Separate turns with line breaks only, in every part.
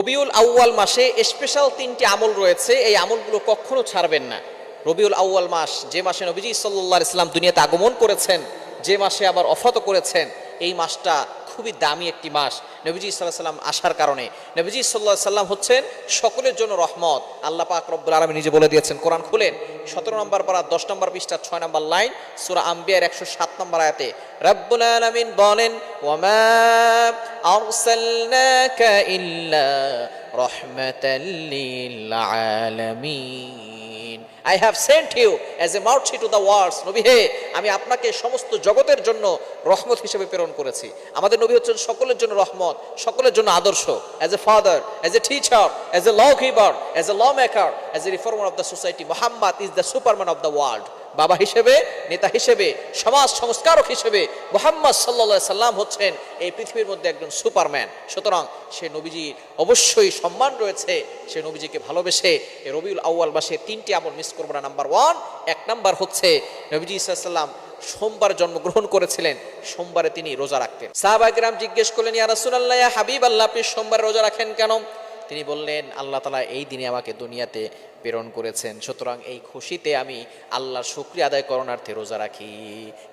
রবিউল আউয়াল মাসে স্পেশাল তিনটি আমল রয়েছে, এই আমলগুলো কখনো ছাড়বেন না। রবিউল আউয়াল মাস, যে মাসে নবীজি সাল্লাহ ইসলাম দুনিয়াতে আগমন করেছেন, যে মাসে আবার অফত করেছেন, এই মাসটা খুবই দামি একটি মাস। নবীজি সাল্লাহ সাল্লাম আসার কারণে। নবীজি সাল্লাহ সাল্লাম হচ্ছেন সকলের জন্য রহমত। আল্লাহ পাক রব্বুল আলমী নিজে বলে দিয়েছেন, কোরআন খুলেন। সতেরো নম্বর পারা, দশ নম্বর পৃষ্ঠা, ছয় নম্বর লাইন, সুরা আম্বিয়ার একশো সাত নম্বর আয়াতে, রব্বুল আলমিন বলেন, ওয়ামা আরসালনাকা I have sent you as a mouthy to the worlds নবী হে, আমি আপনাকে সমস্ত জগতের জন্য রহমত হিসেবে প্রেরণ করেছি। আমাদের নবী হচ্ছেন সকলের জন্য রহমত। সকলের জন্য আদর্শ as a father as a teacher as a law giver as a law maker as a reformer of the society Muhammad is the superman of the world বাবা হিসেবে, নেতা হিসেবে, সমাজ সংস্কারক হিসেবে মোহাম্মদ সাল্লা সাল্লাম হচ্ছেন এই পৃথিবীর মধ্যে একজন সুপারম্যান। সুতরাং সে নবীজির অবশ্যই সম্মান রয়েছে, সে নবীজিকে ভালোবেসে রবিউল আউয়াল মাসে তিনটি আমল মিস করব না। নাম্বার ওয়ান এক নাম্বার হচ্ছে নবীজি সাল্লাম সোমবার জন্মগ্রহণ করেছিলেন, সোমবারে তিনি রোজা রাখতেন। সাহাবাগিরাম জিজ্ঞেস করলেন, ইয়া রাসুলাল্লাহ হাবিব আল্লাহ আপনি সোমবার রোজা রাখেন কেন? তিনি বললেন, আল্লাহ তালা এই দিনে আমাকে দুনিয়াতে প্রেরণ করেছেন। সুতরাং এই খুশিতে আমি আল্লাহর শুক্রিয়া আদায় করণার্থে রোজা রাখি।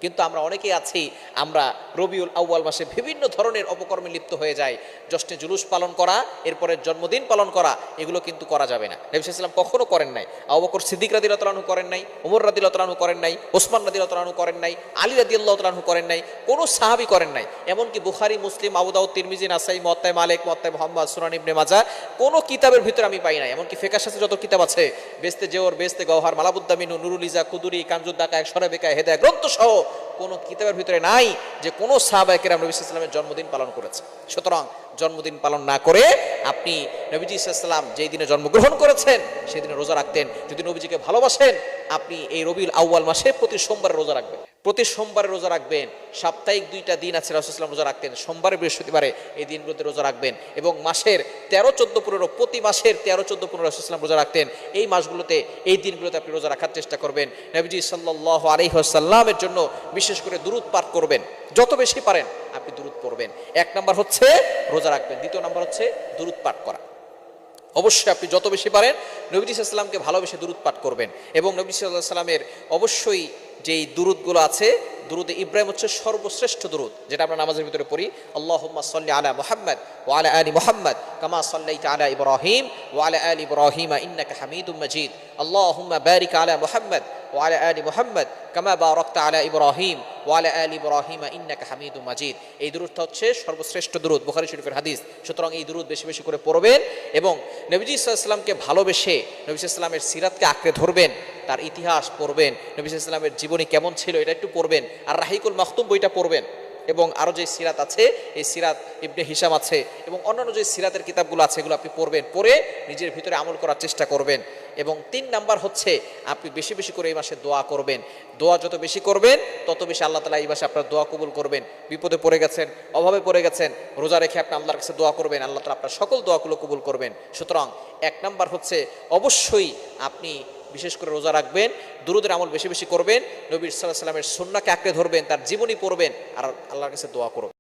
কিন্তু আমরা অনেকেই আছি, আমরা রবিউল আউয়াল মাসে বিভিন্ন ধরনের অপকর্মে লিপ্ত হয়ে যাই। জশ্নে জুলুস পালন করা এরপরে জন্মদিন পালন করা, এগুলো কিন্তু করা যাবে না। নবী ইসলাম কখনো করেন নাই। আবু বকর সিদ্দিক রাদি রতলানু করেন নাই, উমর রাদি রতলানু করেন নাই, ওসমান রাদি রতলানু করেন নাই, আলী রাদি আল্লাহ রতলানু করেন নাই, কোনো সাহাবি করেন নাই। এমনকি বুখারি, মুসলিম আবুদাউদ তিরমিজি, নাসাই মত্তাই মালিক মত্তাই মোহাম্মদ, সুনান ইবনে মাজা কোনো কিতাবের ভিতরে আমি পাই নাই। এমনকি ফেকার সাথে যত কিতাব আছে বেস্তে জেওর, বেস্তে গওহার, মালাবুদ্দামিনু নুরুল ইজা কুদুরি কাঞ্জুদ্দাকা এক সরাবেকা হেদায় গ্রন্থ সহ কোনো কিতাবের ভিতরে নাই যে কোন কোনো সাহাবাহিকের নবী ইসলামের জন্মদিন পালন করেছে। সুতরাং জন্মদিন পালন না করে আপনি নবীজি ইসলাম যেই দিনে জন্মগ্রহণ করেছেন সেই দিনে রোজা রাখতেন। যদি নবীজিকে ভালোবাসেন, আপনি এই রবিল আউয়াল মাসে প্রতি সোমবার রোজা রাখবেন। প্রতি সোমবারে রোজা রাখবেন, সাপ্তাহিক দুইটা দিন আছে রাসুলাম রোজা রাখতেন, সোমবারে বৃহস্পতিবারে এই দিনগুলোতে রোজা রাখবেন এবং মাসের তেরো চোদ্দ পনেরো প্রতি মাসের তেরো চোদ্দ পনেরো রাসুলাম রোজা রাখতেন, এই মাসগুলোতে, এই দিনগুলোতে আপনি রোজা রাখার চেষ্টা করবেন। নবীজি সাল্লাহ আলহিহাসাল্লামের জন্য বিশেষ করে দূরত পাঠ করবেন, যত বেশি পারেন আপনি দূরত পড়বেন। এক নম্বর হচ্ছে রোজা রাখবেন, দ্বিতীয় নম্বর হচ্ছে দূরত পাঠ করা। অবশ্যই আপনি যত বেশি পারেন নবী সাল্লামকে ভালোবেসে দূরত পাঠ করবেন এবং নবী সাল্লাহ সাল্লামের অবশ্যই যেই দুরুদগুলো আছে, দুরুদে ইব্রাহিম হচ্ছে সর্বশ্রেষ্ঠ দুরুদ, যেটা আমরা নামাজের ভিতরে পড়ি, আল্লাহুম্মা সাল্লি আলা মোহাম্মদ ওয়া আলা আলি মুহাম্মদ কামা সাল্লাইতা আলা ইব্রাহিম ওয়া আলা আলি ইব্রাহিম ইন্নাকা হামিদুম মাজিদ। আল্লাহুম্মা বারিক আলা মুহাম্মদ ওয়া আলা আলি মুহাম্মদ কামা বারাকতা আলা ইব্রাহিম ওয়া আলা আলি ইব্রাহিম ইন্নাকা হামিদুম মাজিদ। এই দুরুদটা হচ্ছে সর্বশ্রেষ্ঠ দুরুদ, বুখারী শরীফের হাদিস। সুতরাং এই দুরুদ বেশি বেশি করে পড়বেন এবং নবীজি সাল্লামকে ভালোবেসে নবী সাল্লামের সিরাতকে আঁকড়ে ধরবেন। তার ইতিহাস পড়বেন। নবী সাল্লামের জীবনী কেমন ছিল এটা একটু পড়বেন। আর রাহিকুল মাহতুম বইটা পড়বেন। এবং আরও যে সিরাত আছে, এই সিরাত ইবনে হিসাম আছে এবং অন্যান্য যে সিরাতের কিতাবগুলো আছে, এগুলো আপনি পড়বেন। পড়ে নিজের ভিতরে আমল করার চেষ্টা করবেন। এবং তিন নাম্বার হচ্ছে, আপনি বেশি বেশি করে এই মাসে দোয়া করবেন। দোয়া যত বেশি করবেন, তত বেশি আল্লাহ তালা এই মাসে আপনার দোয়া কবুল করবেন। বিপদে পড়ে গেছেন, অভাবে পড়ে গেছেন, রোজা রেখে আপনি আল্লাহর কাছে দোয়া করবেন, আল্লাহ তালা আপনার সকল দোয়াগুলো কবুল করবেন। সুতরাং এক নাম্বার হচ্ছে, অবশ্যই আপনি বিশেষ করে রোজা রাখবেন, দুরুদের আমল বেশি বেশি করবেন, নবীর সাল্লাহ সাল্লামের সন্নাকে আঁকড়ে ধরবেন, তার জীবনই পড়বেন, আর আল্লাহর কাছে দোয়া করবেন।